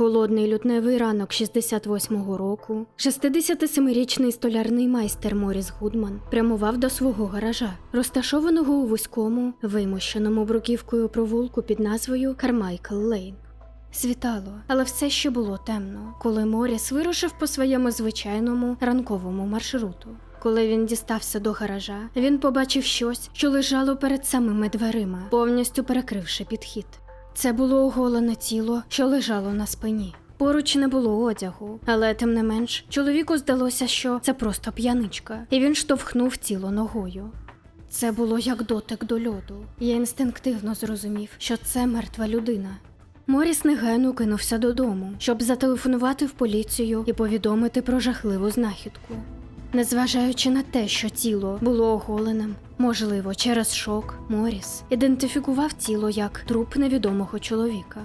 холодний лютневий ранок 68-го року 67-річний столярний майстер Моріс Гудман прямував до свого гаража, розташованого у вузькому, вимощеному бруківкою провулку під назвою Кармайкл Лейн. Світало, але все ще було темно, коли Моріс вирушив по своєму звичайному ранковому маршруту. Коли він дістався до гаража, він побачив щось, що лежало перед самими дверима, повністю перекривши підхід. Це було оголене тіло, що лежало на спині. Поруч не було одягу, але тим не менш, чоловіку здалося, що це просто п'яничка, і він штовхнув тіло ногою. Це було як дотик до льоду. Я інстинктивно зрозумів, що це мертва людина. Моріс негайно кинувся додому, щоб зателефонувати в поліцію і повідомити про жахливу знахідку. Незважаючи на те, що тіло було оголеним, можливо, через шок, Моріс ідентифікував тіло як труп невідомого чоловіка.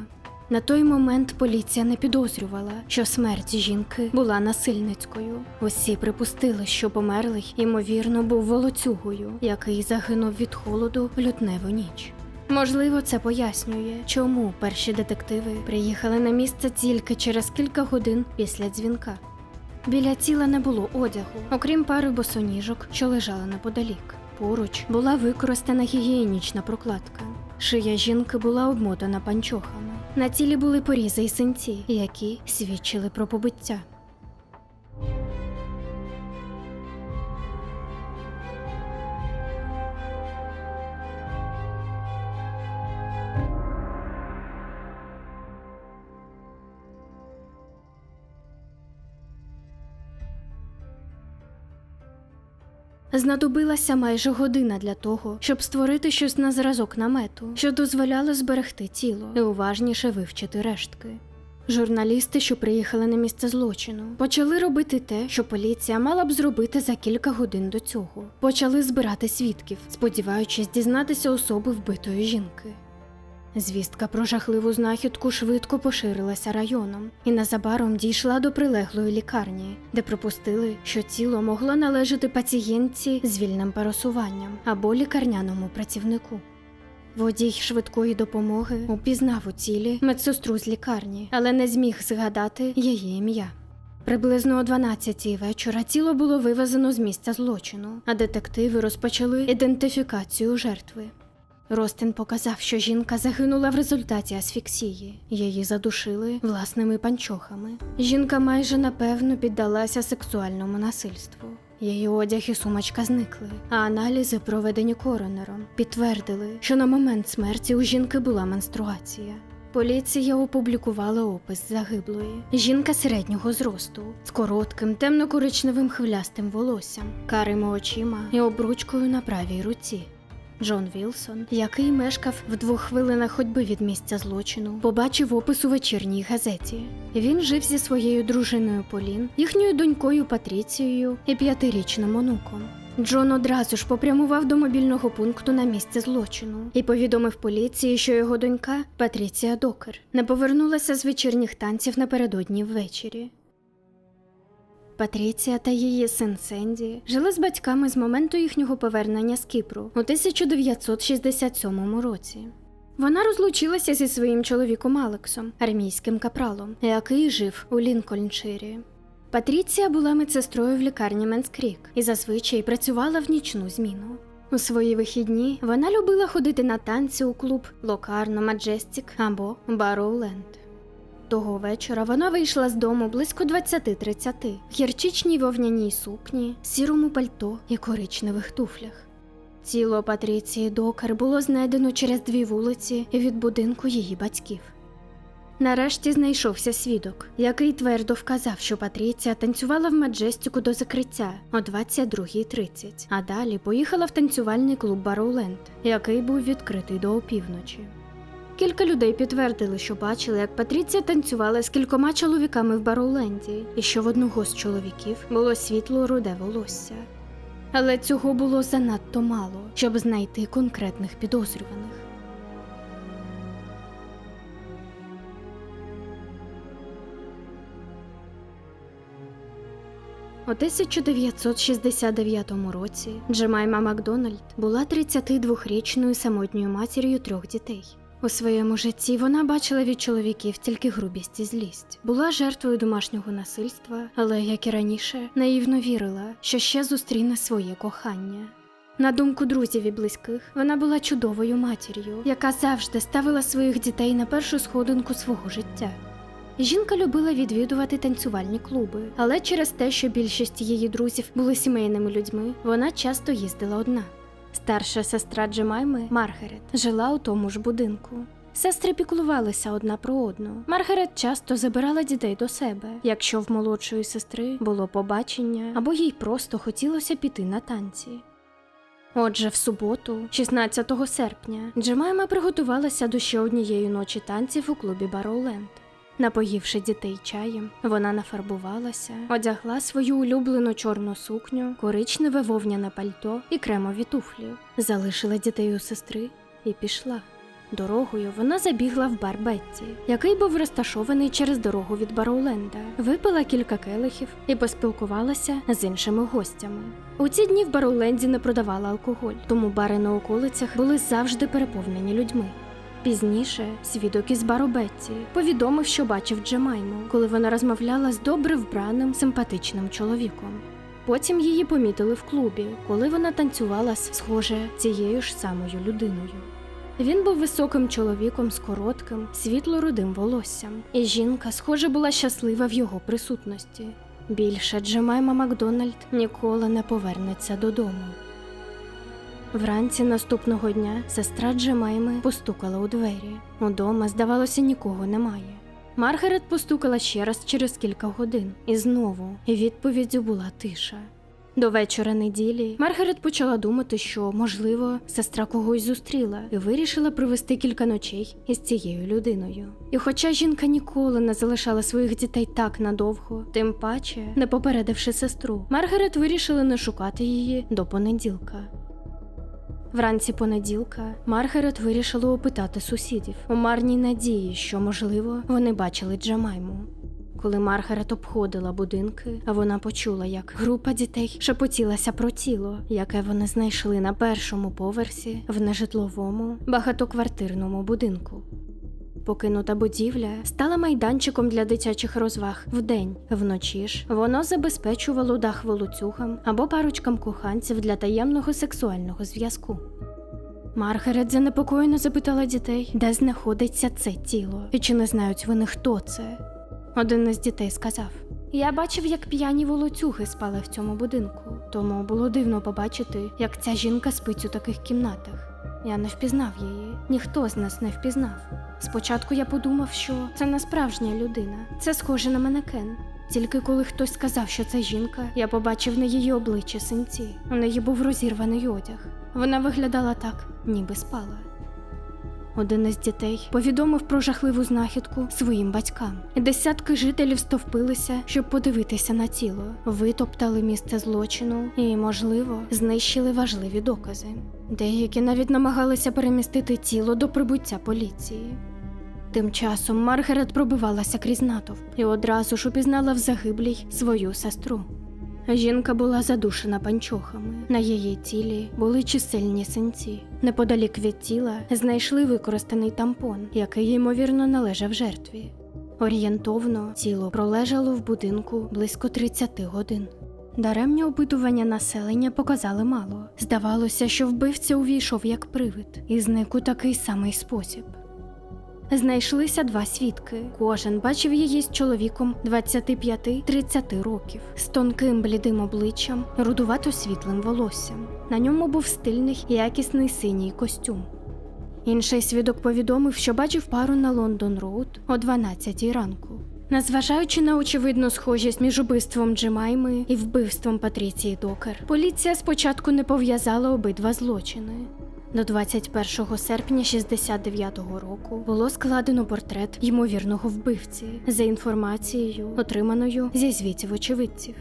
На той момент поліція не підозрювала, що смерть жінки була насильницькою. Усі припустили, що померлий, ймовірно, був волоцюгою, який загинув від холоду в лютневу ніч. Можливо, це пояснює, чому перші детективи приїхали на місце тільки через кілька годин після дзвінка. Біля тіла не було одягу, окрім пари босоніжок, що лежали неподалік. Поруч була використана гігієнічна прокладка. Шия жінки була обмотана панчохами. На тілі були порізи й синці, які свідчили про побиття. Знадобилася майже година для того, щоб створити щось на зразок намету, що дозволяло зберегти тіло і уважніше вивчити рештки. Журналісти, що приїхали на місце злочину, почали робити те, що поліція мала б зробити за кілька годин до цього. Почали збирати свідків, сподіваючись дізнатися особи вбитої жінки. Звістка про жахливу знахідку швидко поширилася районом і незабаром дійшла до прилеглої лікарні, де припустили, що тіло могло належати пацієнтці з вільним пересуванням або лікарняному працівнику. Водій швидкої допомоги упізнав у тілі медсестру з лікарні, але не зміг згадати її ім'я. Приблизно о 12-й вечора тіло було вивезено з місця злочину, а детективи розпочали ідентифікацію жертви. Ростин показав, що жінка загинула в результаті асфіксії. Її задушили власними панчохами. Жінка майже напевно піддалася сексуальному насильству. Її одяг і сумочка зникли, а аналізи, проведені коронером, підтвердили, що на момент смерті у жінки була менструація. Поліція опублікувала опис загиблої. Жінка середнього зросту з коротким темно-коричневим хвилястим волоссям, карими очима і обручкою на правій руці. Джон Вілсон, який мешкав в двох хвилинах ходьби від місця злочину, побачив опис у вечірній газеті. Він жив зі своєю дружиною Полін, їхньою донькою Патріцією і п'ятирічним онуком. Джон одразу ж попрямував до мобільного пункту на місце злочину і повідомив поліції, що його донька Патріція Докер не повернулася з вечірніх танців напередодні ввечері. Патріція та її син Сенді жили з батьками з моменту їхнього повернення з Кіпру у 1967 році. Вона розлучилася зі своїм чоловіком Алексом, армійським капралом, який жив у Лінкольнширі. Патріція була медсестрою в лікарні Менскрік і зазвичай працювала в нічну зміну. У свої вихідні вона любила ходити на танці у клуб Локарно Маджестік або Бароуленд. Того вечора вона вийшла з дому близько 20-30 в гірчичній вовняній сукні, сірому пальто і коричневих туфлях. Тіло Патріції Докер було знайдено через дві вулиці від будинку її батьків. Нарешті знайшовся свідок, який твердо вказав, що Патріція танцювала в Маджестіку до закриття о 22.30, а далі поїхала в танцювальний клуб Бароуленд, який був відкритий до опівночі. Кілька людей підтвердили, що бачили, як Патріція танцювала з кількома чоловіками в Бароуленді, і що в одного з чоловіків було світло руде волосся. Але цього було занадто мало, щоб знайти конкретних підозрюваних. У 1969 році Джемайма Макдональд була 32-річною самотньою матір'ю трьох дітей. У своєму житті вона бачила від чоловіків тільки грубість і злість. Була жертвою домашнього насильства, але, як і раніше, наївно вірила, що ще зустріне своє кохання. На думку друзів і близьких, вона була чудовою матір'ю, яка завжди ставила своїх дітей на першу сходинку свого життя. Жінка любила відвідувати танцювальні клуби, але через те, що більшість її друзів були сімейними людьми, вона часто їздила одна. Старша сестра Джемайми, Маргарет, жила у тому ж будинку. Сестри піклувалися одна про одну. Маргарет часто забирала дітей до себе, якщо в молодшої сестри було побачення або їй просто хотілося піти на танці. Отже, в суботу, 16 серпня, Джемайма приготувалася до ще однієї ночі танців у клубі Бароуленд. Напоївши дітей чаєм, вона нафарбувалася, одягла свою улюблену чорну сукню, коричневе вовняне пальто і кремові туфлі, залишила дітей у сестри і пішла. Дорогою вона забігла в бар Бетті, який був розташований через дорогу від Бароуленда, випила кілька келихів і поспілкувалася з іншими гостями. У ці дні в Бароуленді не продавали алкоголь, тому бари на околицях були завжди переповнені людьми. Пізніше свідок із бару Бетті повідомив, що бачив Джемайму, коли вона розмовляла з добре вбраним симпатичним чоловіком. Потім її помітили в клубі, коли вона танцювала з схоже цією ж самою людиною. Він був високим чоловіком з коротким, світло-рудим волоссям, і жінка, схоже, була щаслива в його присутності. Більше Джемайма Макдональд ніколи не повернеться додому. Вранці наступного дня сестра Джемайми постукала у двері. Удома, здавалося, нікого немає. Маргарет постукала ще раз через кілька годин, і знову відповіддю була тиша. До вечора неділі Маргарет почала думати, що, можливо, сестра когось зустріла і вирішила провести кілька ночей із цією людиною. І хоча жінка ніколи не залишала своїх дітей так надовго, тим паче, не попередивши сестру, Маргарет вирішила не шукати її до понеділка. Вранці понеділка Маргарет вирішила опитати сусідів у марній надії, що, можливо, вони бачили Джамайму. Коли Маргарет обходила будинки, вона почула, як група дітей шепотілася про тіло, яке вони знайшли на першому поверсі в нежитловому багатоквартирному будинку. Покинута будівля стала майданчиком для дитячих розваг вдень. Вночі ж воно забезпечувало дах волоцюгам або парочкам коханців для таємного сексуального зв'язку. Маргарет занепокоєно запитала дітей, де знаходиться це тіло, і чи не знають вони, хто це. Один із дітей сказав: Я бачив, як п'яні волоцюги спали в цьому будинку, тому було дивно побачити, як ця жінка спить у таких кімнатах. Я не впізнав її, ніхто з нас не впізнав. Спочатку я подумав, що це не справжня людина, це схоже на манекен. Тільки коли хтось сказав, що це жінка, я побачив на її обличчі синці. У неї був розірваний одяг. Вона виглядала так, ніби спала. Один із дітей повідомив про жахливу знахідку своїм батькам. Десятки жителів стовпилися, щоб подивитися на тіло, витоптали місце злочину і, можливо, знищили важливі докази. Деякі навіть намагалися перемістити тіло до прибуття поліції. Тим часом Маргарет пробивалася крізь натовп і одразу ж упізнала в загиблій свою сестру. Жінка була задушена панчохами. На її тілі були чисельні синці. Неподалік від тіла знайшли використаний тампон, який ймовірно належав жертві. Орієнтовно тіло пролежало в будинку близько 30 годин. Даремні опитування населення показали мало. Здавалося, що вбивця увійшов як привид і зник у такий самий спосіб. Знайшлися два свідки. Кожен бачив її з чоловіком 25-30 років, з тонким блідим обличчям, рудувато світлим волоссям. На ньому був стильний якісний синій костюм. Інший свідок повідомив, що бачив пару на Лондон Роуд о 12 ранку. Незважаючи на очевидну схожість між убивством Джемайми і вбивством Патріції Докер, поліція спочатку не пов'язала обидва злочини. До 21 серпня 69-го року було складено портрет ймовірного вбивці за інформацією, отриманою зі звітів очевидців.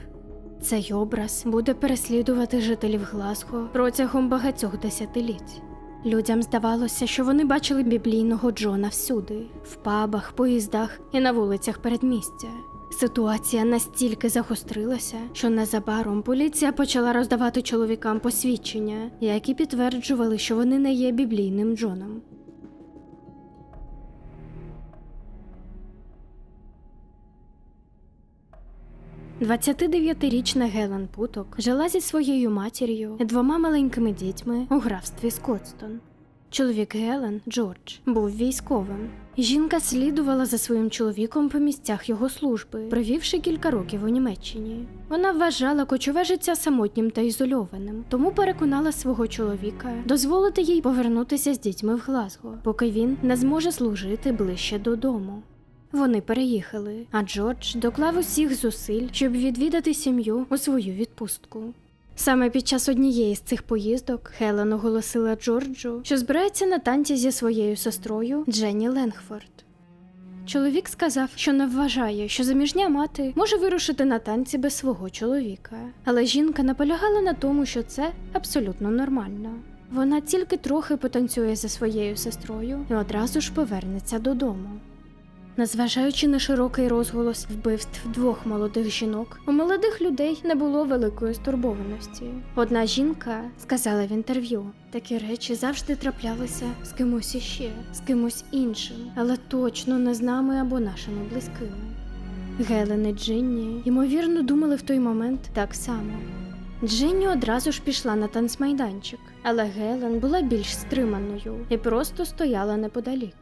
Цей образ буде переслідувати жителів Глазго протягом багатьох десятиліть. Людям здавалося, що вони бачили біблійного Джона всюди в пабах, поїздах і на вулицях передмістя. Ситуація настільки загострилася, що незабаром поліція почала роздавати чоловікам посвідчення, які підтверджували, що вони не є біблійним Джоном. «29-річна Гелен Путок жила зі своєю матір'ю і двома маленькими дітьми у графстві Скотстон. Чоловік Гелен Джордж був військовим. Жінка слідувала за своїм чоловіком по місцях його служби, провівши кілька років у Німеччині. Вона вважала кочове життя самотнім та ізольованим, тому переконала свого чоловіка дозволити їй повернутися з дітьми в Глазго, поки він не зможе служити ближче додому. Вони переїхали, а Джордж доклав усіх зусиль, щоб відвідати сім'ю у свою відпустку. Саме під час однієї з цих поїздок Хелен оголосила Джорджу, що збирається на танці зі своєю сестрою Дженні Ленгфорд. Чоловік сказав, що не вважає, що заміжня мати може вирушити на танці без свого чоловіка, але жінка наполягала на тому, що це абсолютно нормально. Вона тільки трохи потанцює за своєю сестрою і одразу ж повернеться додому. Незважаючи на широкий розголос вбивств двох молодих жінок, у молодих людей не було великої стурбованості. Одна жінка сказала в інтерв'ю: такі речі завжди траплялися з кимось іще, з кимось іншим, але точно не з нами або нашими близькими. Гелен і Джинні, ймовірно, думали в той момент так само. Джинні одразу ж пішла на танцмайданчик, але Гелен була більш стриманою і просто стояла неподалік.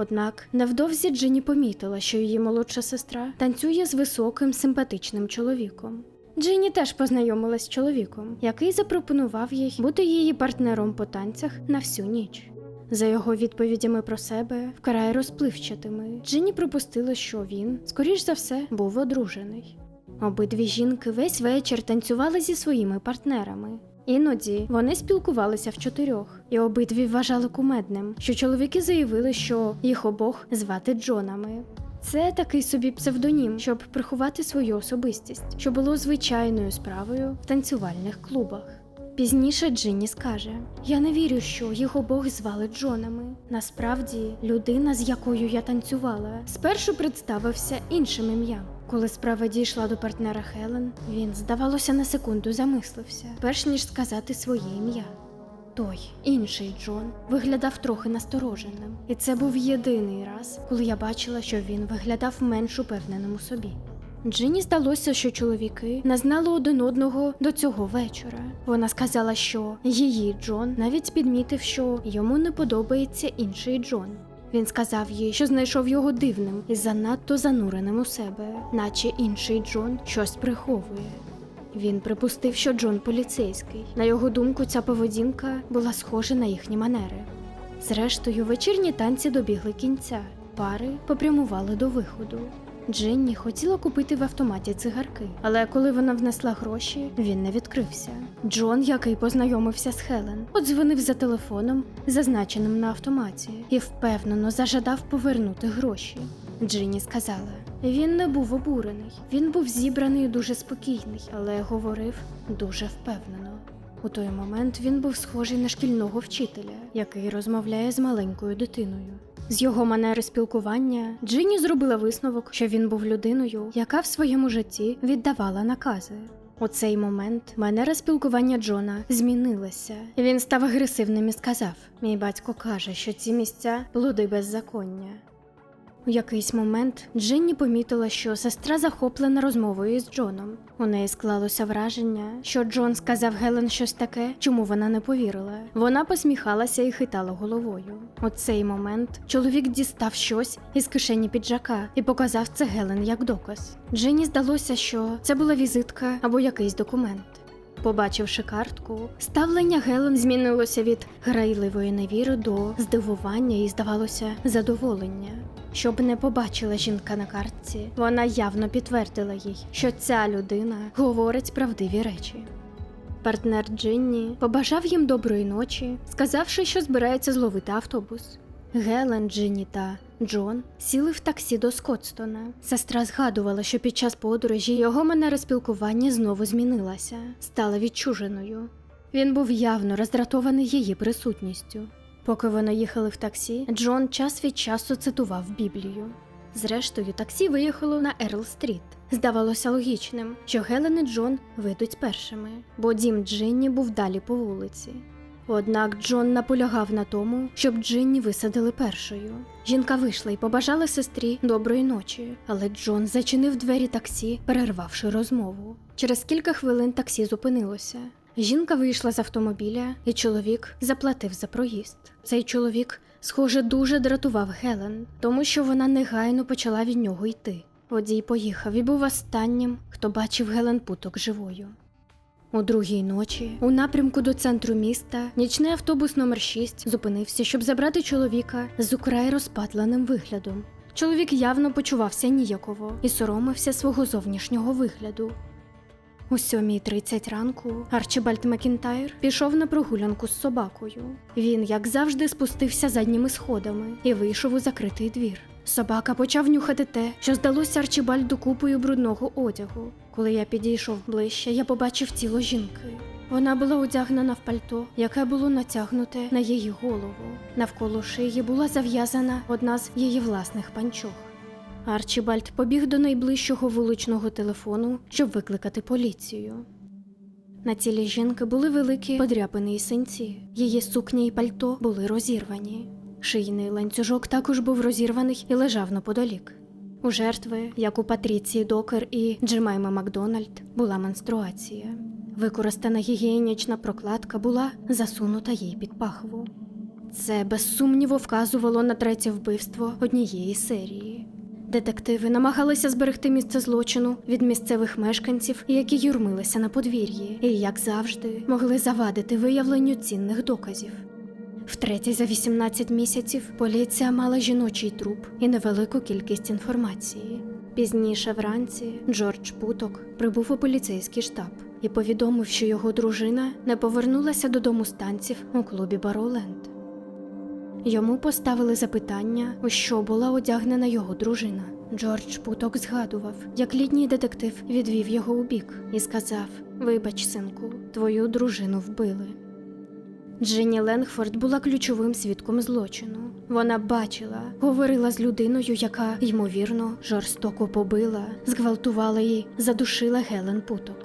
Однак невдовзі Джині помітила, що її молодша сестра танцює з високим симпатичним чоловіком. Джині теж познайомилась з чоловіком, який запропонував їй бути її партнером по танцях на всю ніч. За його відповідями про себе, вкрай розпливчатими, Джині припустила, що він, скоріш за все, був одружений. Обидві жінки весь вечір танцювали зі своїми партнерами. Іноді вони спілкувалися в чотирьох, і обидві вважали кумедним, що чоловіки заявили, що їх обох звати Джонами. Це такий собі псевдонім, щоб приховати свою особистість, що було звичайною справою в танцювальних клубах. Пізніше Джинні скаже: Я не вірю, що їх обох звали Джонами. Насправді, людина, з якою я танцювала, спершу представився іншим ім'ям. Коли справа дійшла до партнера Хелен, він, здавалося, на секунду замислився, перш ніж сказати своє ім'я. Той інший Джон виглядав трохи настороженим, і це був єдиний раз, коли я бачила, що він виглядав менш упевненим у собі. Джині здалося, що чоловіки не знали один одного до цього вечора. Вона сказала, що її Джон навіть підмітив, що йому не подобається інший Джон. Він сказав їй, що знайшов його дивним і занадто зануреним у себе, наче інший Джон щось приховує. Він припустив, що Джон поліцейський. На його думку, ця поведінка була схожа на їхні манери. Зрештою, вечірні танці добігли кінця. Пари попрямували до виходу. Дженні хотіла купити в автоматі цигарки, але коли вона внесла гроші, він не відкрився. Джон, який познайомився з Хелен, подзвонив за телефоном, зазначеним на автоматі, і впевнено зажадав повернути гроші. Джинні сказала: він не був обурений, він був зібраний і дуже спокійний, але говорив дуже впевнено. У той момент він був схожий на шкільного вчителя, який розмовляє з маленькою дитиною. З його манери спілкування Джинні зробила висновок, що він був людиною, яка в своєму житті віддавала накази. У цей момент манера спілкування Джона змінилася. Він став агресивним і сказав: Мій батько каже, що ці місця плоди беззаконня. У якийсь момент Джинні помітила, що сестра захоплена розмовою з Джоном. У неї склалося враження, що Джон сказав Гелен щось таке, чому вона не повірила. Вона посміхалася і хитала головою. У цей момент чоловік дістав щось із кишені піджака і показав це Гелен як доказ. Джинні здалося, що це була візитка або якийсь документ. Побачивши картку, ставлення Гелен змінилося від грайливої невіри до здивування і, здавалося, задоволення. Щоб не побачила жінка на картці, вона явно підтвердила їй, що ця людина говорить правдиві речі. Партнер Джинні побажав їм доброї ночі, сказавши, що збирається зловити автобус. Гелен, Джинні та Джон сіли в таксі до Скотстона. Сестра згадувала, що під час подорожі його манера спілкування знову змінилася, стала відчуженою. Він був явно роздратований її присутністю. Поки вони їхали в таксі, Джон час від часу цитував Біблію. Зрештою, таксі виїхало на Ерл Стріт. Здавалося логічним, що Гелен і Джон вийдуть першими, бо дім Джинні був далі по вулиці. Однак Джон наполягав на тому, щоб Джинні висадили першою. Жінка вийшла і побажала сестрі доброї ночі, але Джон зачинив двері таксі, перервавши розмову. Через кілька хвилин таксі зупинилося. Жінка вийшла з автомобіля, і чоловік заплатив за проїзд. Цей чоловік, схоже, дуже дратував Гелен, тому що вона негайно почала від нього йти. Водій поїхав і був останнім, хто бачив Гелен Путок живою. У другій ночі, у напрямку до центру міста, нічний автобус номер 6 зупинився, щоб забрати чоловіка з украй розпатленим виглядом. Чоловік явно почувався ніяково і соромився свого зовнішнього вигляду. У 7.30 ранку Арчибальд Макінтайр пішов на прогулянку з собакою. Він, як завжди, спустився задніми сходами і вийшов у закритий двір. Собака почав нюхати те, що здалося Арчибальду купою брудного одягу. Коли я підійшов ближче, я побачив тіло жінки. Вона була одягнена в пальто, яке було натягнуте на її голову. Навколо шиї була зав'язана одна з її власних панчох. Арчібальд побіг до найближчого вуличного телефону, щоб викликати поліцію. На тілі жінки були великі подряпини і синці. Її сукня і пальто були розірвані. Шийний ланцюжок також був розірваний і лежав неподалік. У жертви, як у Патріції Докер і Джемайма Макдональд, була менструація. Використана гігієнічна прокладка була засунута їй під пахву. Це без сумніву вказувало на третє вбивство однієї серії. Детективи намагалися зберегти місце злочину від місцевих мешканців, які юрмилися на подвір'ї, і, як завжди, могли завадити виявленню цінних доказів. Втретє за 18 місяців поліція мала жіночий труп і невелику кількість інформації. Пізніше вранці Джордж Путок прибув у поліцейський штаб і повідомив, що його дружина не повернулася додому з танців у клубі Бароленд. Йому поставили запитання, у що була одягнена його дружина. Джордж Путок згадував, як літній детектив відвів його у бік і сказав: Вибач, синку, твою дружину вбили. Дженні Ленгфорд була ключовим свідком злочину. Вона бачила, говорила з людиною, яка, ймовірно, жорстоко побила, зґвалтувала і задушила Гелен Путок.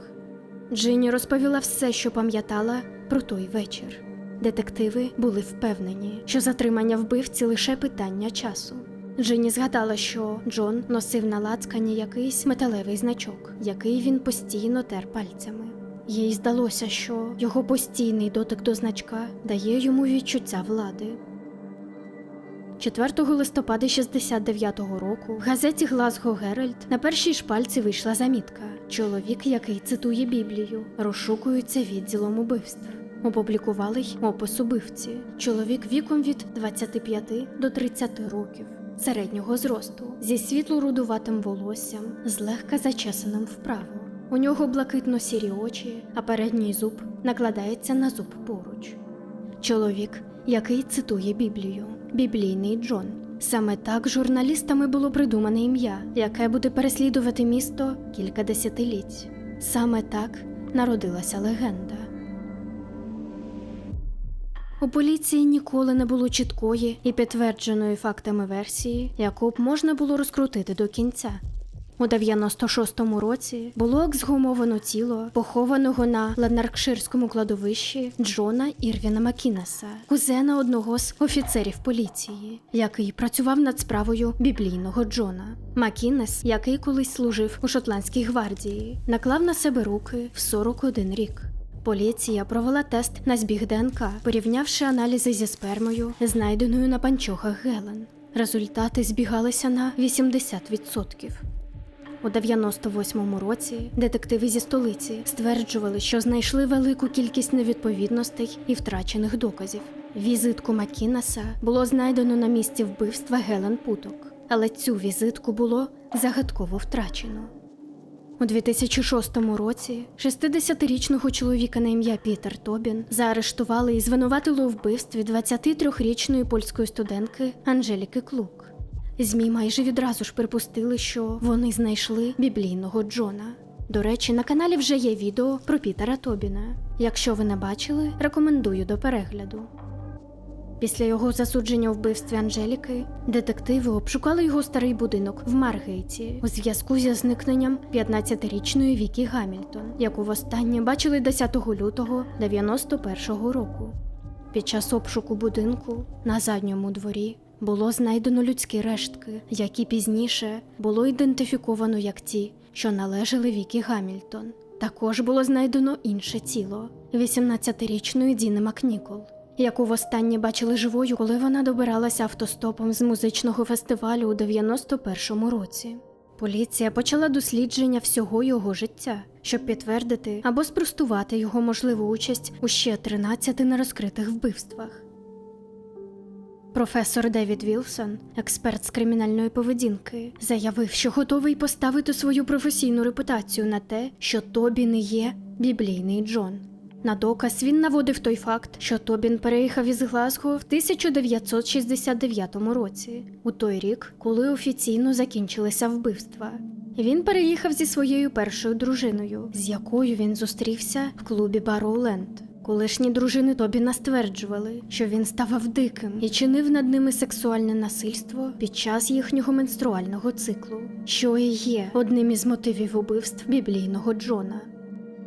Джинні розповіла все, що пам'ятала про той вечір. Детективи були впевнені, що затримання вбивці лише питання часу. Джинні згадала, що Джон носив на лацкані якийсь металевий значок, який він постійно тер пальцями. Їй здалося, що його постійний дотик до значка дає йому відчуття влади. 4 листопада 69-го року в газеті Глазго Геральд на першій шпальці вийшла замітка: чоловік, який цитує Біблію, розшукується відділом убивств. Опублікували й опис убивці. Чоловік віком від 25 до 30 років, середнього зросту, зі світло-рудуватим волоссям, злегка зачесаним вправо. У нього блакитно-сірі очі, а передній зуб накладається на зуб поруч. Чоловік, який цитує Біблію, біблійний Джон. Саме так журналістами було придумане ім'я, яке буде переслідувати місто кілька десятиліть. Саме так народилася легенда. У поліції ніколи не було чіткої і підтвердженої фактами версії, яку б можна було розкрутити до кінця. У 96-му році було ексгумовано тіло похованого на Ленаркширському кладовищі Джона Ірвіна Макінеса, кузена одного з офіцерів поліції, який працював над справою біблійного Джона. Макінес, який колись служив у шотландській гвардії, наклав на себе руки в 41 рік. Поліція провела тест на збіг ДНК, порівнявши аналізи зі спермою, знайденою на панчохах Гелен. Результати збігалися на 80%. У 98-му році детективи зі столиці стверджували, що знайшли велику кількість невідповідностей і втрачених доказів. Візитку Макінеса було знайдено на місці вбивства Гелен Путок, але цю візитку було загадково втрачено. У 2006 році 60-річного чоловіка на ім'я Пітер Тобін заарештували і звинуватили у вбивстві 23-річної польської студентки Анжеліки Клук. ЗМІ майже відразу ж припустили, що вони знайшли біблійного Джона. До речі, на каналі вже є відео про Пітера Тобіна. Якщо ви не бачили, рекомендую до перегляду. Після його засудження у вбивстві Анжеліки детективи обшукали його старий будинок в Маргейті у зв'язку зі зникненням 15-річної Вікі Гамільтон, яку востаннє бачили 10 лютого 91-го року. Під час обшуку будинку на задньому дворі було знайдено людські рештки, які пізніше було ідентифіковано як ті, що належали Вікі Гамільтон. Також було знайдено інше тіло 18-річної Діни Макнікол, яку востаннє бачили живою, коли вона добиралася автостопом з музичного фестивалю у 91-му році. Поліція почала дослідження всього його життя, щоб підтвердити або спростувати його можливу участь у ще 13 нерозкритих вбивствах. Професор Девід Вілсон, експерт з кримінальної поведінки, заявив, що готовий поставити свою професійну репутацію на те, що Тобі не є біблійний Джон. На доказ він наводив той факт, що Тобін переїхав із Глазго в 1969 році, у той рік, коли офіційно закінчилися вбивства. Він переїхав зі своєю першою дружиною, з якою він зустрівся в клубі Бароуленд. Колишні дружини Тобіна стверджували, що він ставав диким і чинив над ними сексуальне насильство під час їхнього менструального циклу, що і є одним із мотивів убивств біблійного Джона.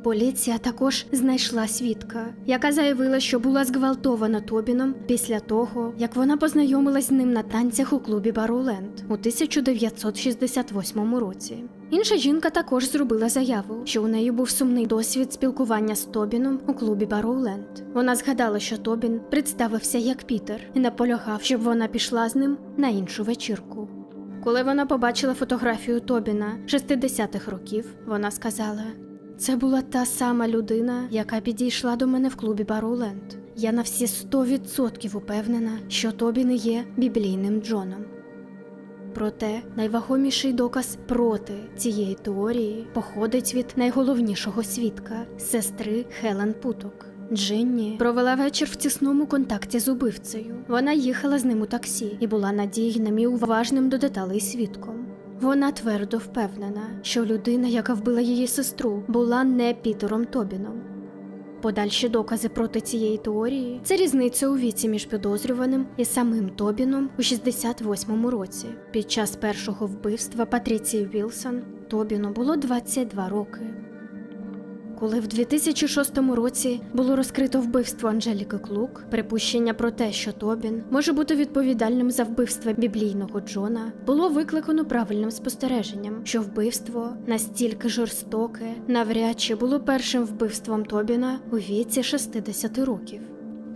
Поліція також знайшла свідка, яка заявила, що була зґвалтована Тобіном після того, як вона познайомилась з ним на танцях у клубі Бароуленд у 1968 році. Інша жінка також зробила заяву, що у неї був сумний досвід спілкування з Тобіном у клубі Бароуленд. Вона згадала, що Тобін представився як Пітер і наполягав, щоб вона пішла з ним на іншу вечірку. Коли вона побачила фотографію Тобіна 60-х років, вона сказала: це була та сама людина, яка підійшла до мене в клубі Бароуленд. Я на всі 100% упевнена, що Тобі не є біблійним Джоном. Проте найвагоміший доказ проти цієї теорії походить від найголовнішого свідка сестри Хелен Путок. Джинні провела вечір в тісному контакті з убивцею. Вона їхала з ним у таксі і була надійним і уважним до деталей свідком. Вона твердо впевнена, що людина, яка вбила її сестру, була не Пітером Тобіном. Подальші докази проти цієї теорії це різниця у віці між підозрюваним і самим Тобіном у 68-му році. Під час першого вбивства Патріції Вілсон Тобіну було 22 роки. Коли в 2006 році було розкрито вбивство Анжеліки Клук, припущення про те, що Тобін може бути відповідальним за вбивство біблійного Джона, було викликано правильним спостереженням, що вбивство настільки жорстоке, навряд чи було першим вбивством Тобіна у віці 60 років.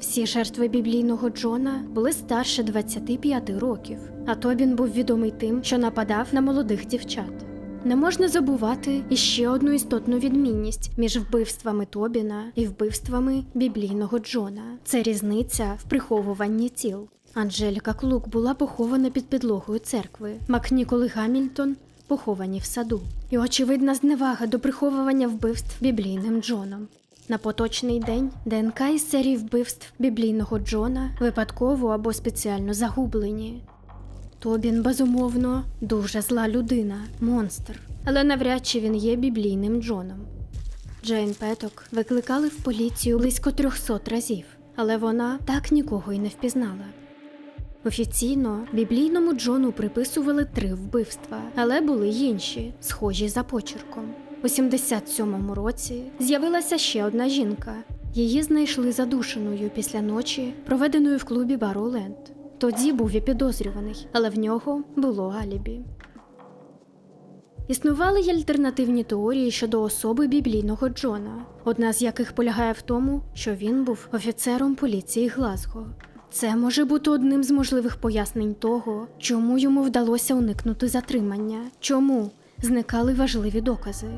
Всі жертви біблійного Джона були старше 25 років, а Тобін був відомий тим, що нападав на молодих дівчат. Не можна забувати і ще одну істотну відмінність між вбивствами Тобіна і вбивствами біблійного Джона. Це різниця в приховуванні тіл. Анжеліка Клук була похована під підлогою церкви. Макнікол і Гамільтон поховані в саду. І очевидна зневага до приховування вбивств біблійним Джоном. На поточний день ДНК із серії вбивств біблійного Джона випадково або спеціально загублені. Тобін, безумовно, дуже зла людина, монстр, але навряд чи він є біблійним Джоном. Джейн Петок викликали в поліцію близько 300 разів, але вона так нікого й не впізнала. Офіційно біблійному Джону приписували три вбивства, але були й інші, схожі за почерком. У 77-му році з'явилася ще одна жінка. Її знайшли задушеною після ночі, проведеної в клубі Бароленд. Тоді був і підозрюваний, але в нього було алібі. Існували й альтернативні теорії щодо особи біблійного Джона, одна з яких полягає в тому, що він був офіцером поліції Глазго. Це може бути одним з можливих пояснень того, чому йому вдалося уникнути затримання, чому зникали важливі докази.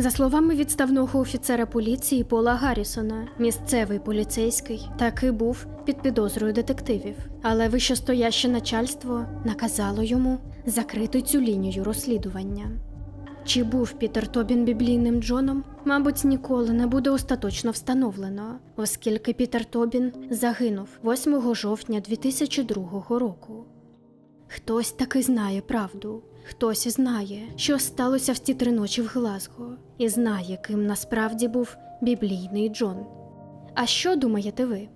За словами відставного офіцера поліції Пола Гаррісона, місцевий поліцейський таки був під підозрою детективів, але вищестояще начальство наказало йому закрити цю лінію розслідування. Чи був Пітер Тобін біблійним Джоном, мабуть, ніколи не буде остаточно встановлено, оскільки Пітер Тобін загинув 8 жовтня 2002 року. Хтось таки знає правду, хтось знає, що сталося в ті три ночі в Глазго, і знає, ким насправді був біблійний Джон. А що думаєте ви?